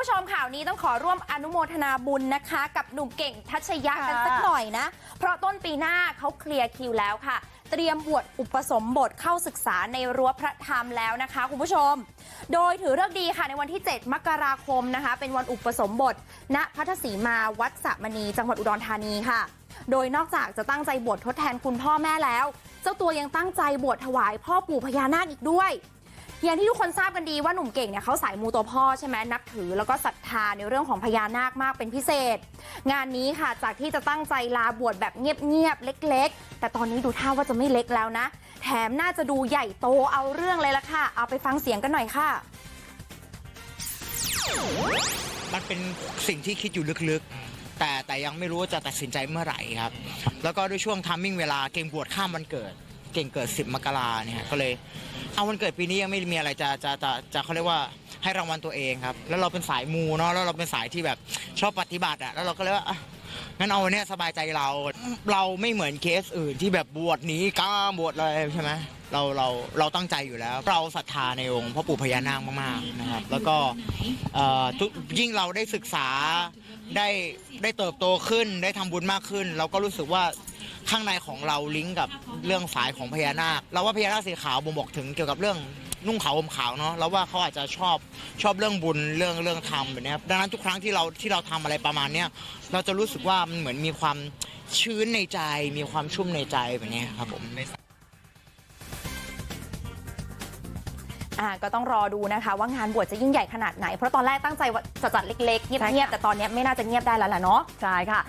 ผู้ชมข่าวนี้ต้องขอร่วมอนุโมทนาบุญนะคะ กับหนุ่มเก่งทัชยะกันค่ะสักหน่อยนะ เพราะต้นปีหน้าเขาเคลียร์คิวแล้วค่ะ เตรียมบวชอุปสมบทเข้าศึกษาในรั้วพระธรรมแล้วนะคะคุณผู้ชม โดยถือเลิกษ์ดีค่ะในวันที่ 7 มกราคมนะคะ เป็นวันอุปสมบท ณพัทศรีมาวัดสะมณี จังหวัดอุดรธานีค่ะ โดยนอกจากจะตั้งใจบวชทดแทนคุณพ่อแม่แล้ว เจ้าตัวยังตั้งใจบวชถวายพ่อปู่พญานาคอีกด้วย อย่างที่ทุกคนทราบกันดีว่าหนุ่มเก่งเนี่ยเขาสายมูตัวพ่อใช่ไหมนับถือแล้วก็ศรัทธาในเรื่องของพญานาคมากเป็นพิเศษ งานนี้ค่ะจากที่จะตั้งใจลาบวชแบบเงียบๆเล็ก ๆ แต่ตอนนี้ดูท่าว่าจะไม่เล็กแล้วนะ แถมน่าจะดูใหญ่โตเอาเรื่องเลยละค่ะ เอาไปฟังเสียงกันหน่อยค่ะ มันเป็นสิ่งที่คิดอยู่ลึกๆ แต่แต่ยังไม่รู้ว่าจะตัดสินใจเมื่อไหร่ครับ แล้วก็ด้วยช่วงทัมมิ่งเวลาเก่งบวชข้ามวันเกิด เก่งเกิด 10 มกราเนี่ยก็เลย เอาวันเกิดปีนี้ยังไม่มีอะไรจะจะจะจะเขาเรียกว่าให้รางวัลตัวเองครับ แล้วเราเป็นสายมูเนาะแล้วเราเป็นสายที่แบบชอบปฏิบัติอะแล้วเราก็เลยว่าอะงั้นเอาวันเนี้ยสบายใจเรา เราไม่เหมือนเคสอื่นที่แบบบวชหนีกล้าบวชอะไรใช่ไหมเราเราเราตั้งใจอยู่แล้ว เราศรัทธาในองค์พ่อปู่พญานาคมากๆนะครับ แล้วก็เอ่อทุกยิ่งเราได้ศึกษาได้ได้เติบโตขึ้นได้ทำบุญมากขึ้น เราก็รู้สึกว่า ข้างในของเราลิงก์กับเรื่องสายของพญานาคเราว่าพญานาคสีขาวบ่งบอกถึงเกี่ยวกับเรื่องนุ่งขาวห่มขาวเนาะเราว่าเขาอาจจะชอบชอบเรื่องบุญเรื่องเรื่องธรรมแบบเนี้ยครับดังนั้นทุกครั้งที่เราที่เราทำอะไรประมาณเนี้ยเราจะรู้สึกว่ามันเหมือนมีความชื้นในใจ มีความชุ่มในใจแบบเนี้ยครับผม อ่าก็ต้องรอดูนะคะว่างานบวชจะยิ่งใหญ่ขนาดไหน เพราะตอนแรกตั้งใจว่าจะจัดเล็กๆ เงียบๆ แต่ตอนนี้ไม่น่าจะเงียบได้แล้วล่ะเนาะ ใช่ค่ะ